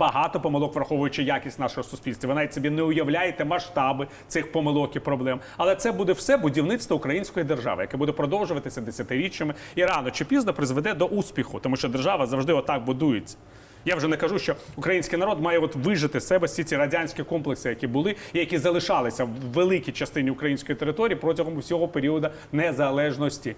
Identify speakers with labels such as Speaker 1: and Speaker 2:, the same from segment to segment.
Speaker 1: Багато помилок, враховуючи якість нашого суспільства. Ви навіть собі не уявляєте масштаби цих помилок і проблем. Але це буде все будівництво української держави, яке буде продовжуватися десятиріччями і рано чи пізно призведе до успіху, тому що держава завжди отак будується. Я вже не кажу, що український народ має от вижити з себе всі ці радянські комплекси, які були і які залишалися в великій частині української території протягом всього періоду незалежності.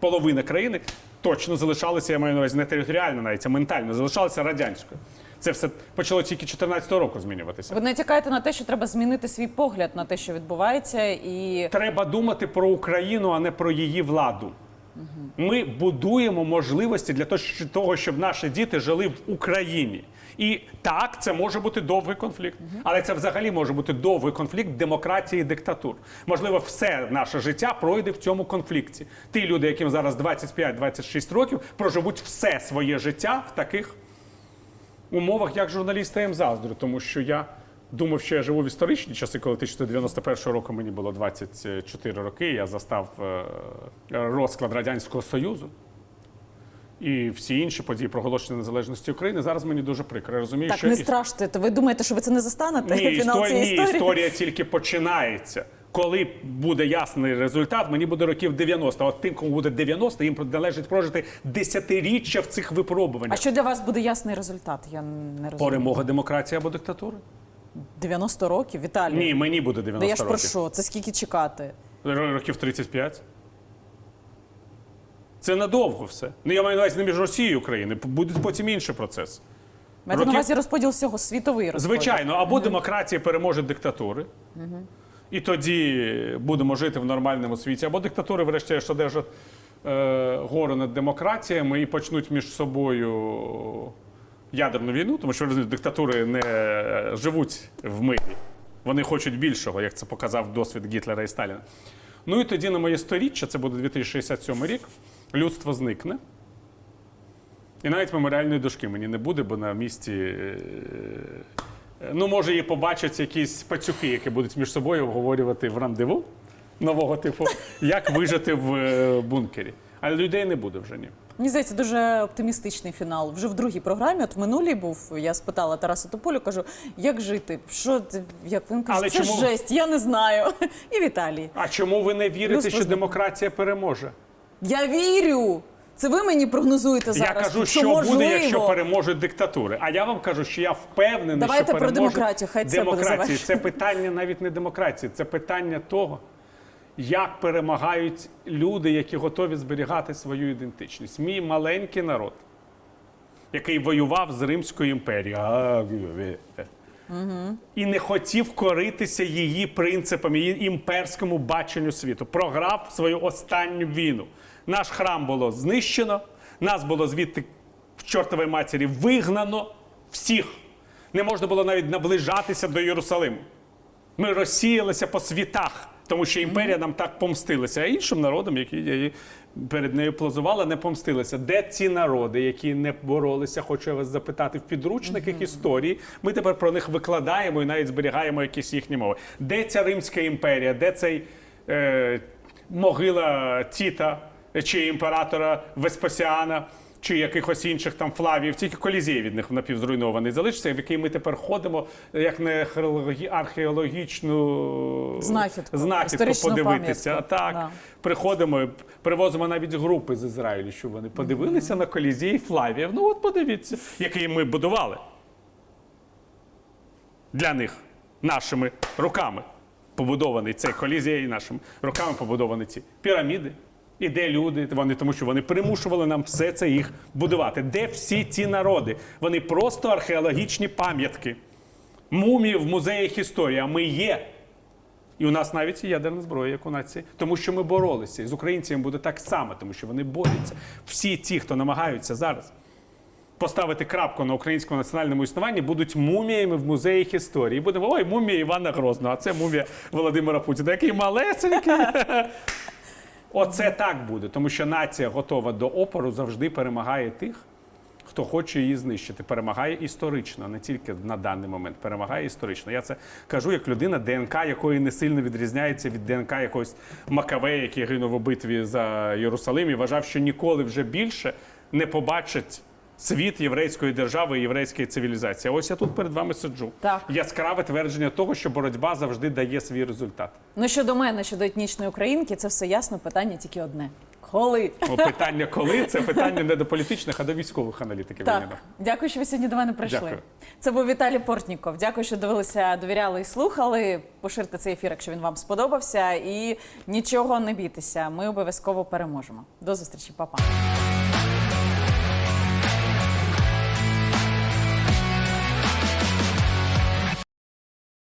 Speaker 1: Половина країни точно залишалася, я маю на увазі не територіально, навіть а ментально залишалася радянською. Це все почало тільки 14 року змінюватися.
Speaker 2: Ви натякаєте на те, що треба змінити свій погляд на те, що відбувається, і
Speaker 1: Треба думати про Україну, а не про її владу. Ми будуємо можливості для того, щоб наші діти жили в Україні. І так, це може бути довгий конфлікт, але це взагалі може бути довгий конфлікт демократії і диктатур. Можливо, все наше життя пройде в цьому конфлікті. Ті люди, яким зараз 25-26 років, проживуть все своє життя в таких умовах, як журналіста їм заздрю, тому що я думав, що я живу в історичні часи, коли 1991 року мені було 24 роки. Я застав е, розклад Радянського Союзу. І всі інші події проголошення незалежності України зараз мені дуже прикро. Я розумію,
Speaker 2: так
Speaker 1: що
Speaker 2: не. То ви думаєте, що ви це не застанете?
Speaker 1: ні,
Speaker 2: фінал
Speaker 1: історія,
Speaker 2: цієї
Speaker 1: ні,
Speaker 2: історії?
Speaker 1: історія тільки починається. Коли буде ясний результат, мені буде років 90. От тим, кому буде 90, їм належить прожити десятиріччя в цих випробуваннях.
Speaker 2: А що для вас буде ясний результат? Я не розумію.
Speaker 1: Перемога демократії або диктатури?
Speaker 2: 90 років, Віталій.
Speaker 1: Ні, мені буде
Speaker 2: Да
Speaker 1: 90
Speaker 2: я ж про
Speaker 1: років.
Speaker 2: що? Це скільки чекати?
Speaker 1: Років 35. Це надовго все. Ну я маю на увазі не між Росією і Україною. Буде потім інший процес.
Speaker 2: Маєте на увазі розподіл всього світовий розподіл.
Speaker 1: Звичайно, або демократія переможе диктатури. І тоді будемо жити в нормальному світі, або диктатури, врешті-решт, одержать е, гору над демократіями і почнуть між собою ядерну війну, тому що розумієте, диктатури не е, живуть в мирі. Вони хочуть більшого, як це показав досвід Гітлера і Сталіна. Ну і тоді на моє сторіччя, це буде 2067 рік, людство зникне. І навіть меморіальної дошки мені не буде, бо на місці. е, Ну, може, і побачать якісь пацюки, які будуть між собою обговорювати в рандеву нового типу, як вижити в е, бункері. Але людей не буде вже ні.
Speaker 2: Мені здається, дуже оптимістичний фінал. Вже в другій програмі, от в минулій був, я спитала Тараса Тополю, кажу, як жити? Що ти, як він каже,
Speaker 1: Але
Speaker 2: це
Speaker 1: чому-
Speaker 2: жесть, я не знаю. І Віталій.
Speaker 1: А чому ви не вірите,
Speaker 2: Людство
Speaker 1: що демократія переможе?
Speaker 2: Я вірю. Це ви мені прогнозуєте зараз.
Speaker 1: я кажу, що, буде, якщо переможуть диктатури. А я вам кажу, що я впевнений,
Speaker 2: Давайте
Speaker 1: що
Speaker 2: про
Speaker 1: переможуть
Speaker 2: демократію, хай це буде
Speaker 1: демократії.
Speaker 2: завершено.
Speaker 1: Це питання навіть не демократії, це питання того, як перемагають люди, які готові зберігати свою ідентичність. Мій маленький народ, який воював з Римською імперією. І не хотів коритися її принципам, її імперському баченню світу. Програв свою останню війну. Наш храм було знищено, нас було звідти в чортовій матері вигнано всіх. Не можна було навіть наближатися до Єрусалиму. Ми розсіялися по світах, тому що імперія нам так помстилася. А іншим народам, які її перед нею плазували, не помстилися. Де ці народи, які не боролися, хочу я вас запитати, в підручниках історії. Ми тепер про них викладаємо і навіть зберігаємо якісь їхні мови. Де ця Римська імперія? Де цей е, могила Тіта чи імператора Веспасіана? Чи якихось інших там флавів, тільки колізей від них напівзруйнований залишиться, в який ми тепер ходимо, як на археологічну
Speaker 2: Знахідку,
Speaker 1: знахідку подивитися.
Speaker 2: пам'ятку.
Speaker 1: Так,
Speaker 2: Да.
Speaker 1: приходимо, привозимо навіть групи з Ізраїлю, щоб вони подивилися на колізей Флавіїв. Ну от подивіться, який ми будували для них нашими руками побудований цей колізей, нашими руками побудовані ці піраміди. І де люди, вони тому, що вони примушували нам все це їх будувати. Де всі ці народи? Вони просто археологічні пам'ятки. Мумії в музеях історії, а ми є. І у нас навіть є ядерна зброя, як у нації, тому що ми боролися. І з українцями буде так само, тому що вони борються. Всі ті, хто намагаються зараз поставити крапку на українському національному існуванні, будуть муміями в музеях історії. І будемо, ой, мумія Івана Грозного, а це мумія Володимира Путіна. Який малесенький. Оце так буде, тому що нація готова до опору завжди перемагає тих, хто хоче її знищити. Перемагає історично, не тільки на даний момент, перемагає історично. Я це кажу як людина, ДНК якої не сильно відрізняється від ДНК якогось Макавея, який гинув у битві за Єрусалим, і вважав, що ніколи вже більше не побачить світ єврейської держави і єврейської цивілізації. А ось я тут перед вами сиджу.
Speaker 2: Так.
Speaker 1: Яскраве твердження того, що боротьба завжди дає свій результат.
Speaker 2: Ну щодо мене, щодо етнічної українки, це все ясно. Питання тільки одне: коли?
Speaker 1: О, Питання коли це питання не до політичних, а до військових аналітиків.
Speaker 2: Так, дякую, що ви сьогодні до мене прийшли.
Speaker 1: Дякую.
Speaker 2: Це був Віталій Портніков. Дякую, що дивилися, довіряли і слухали. Поширте цей ефір, якщо він вам сподобався. І нічого не бійтеся. Ми обов'язково переможемо. До зустрічі, Па-па.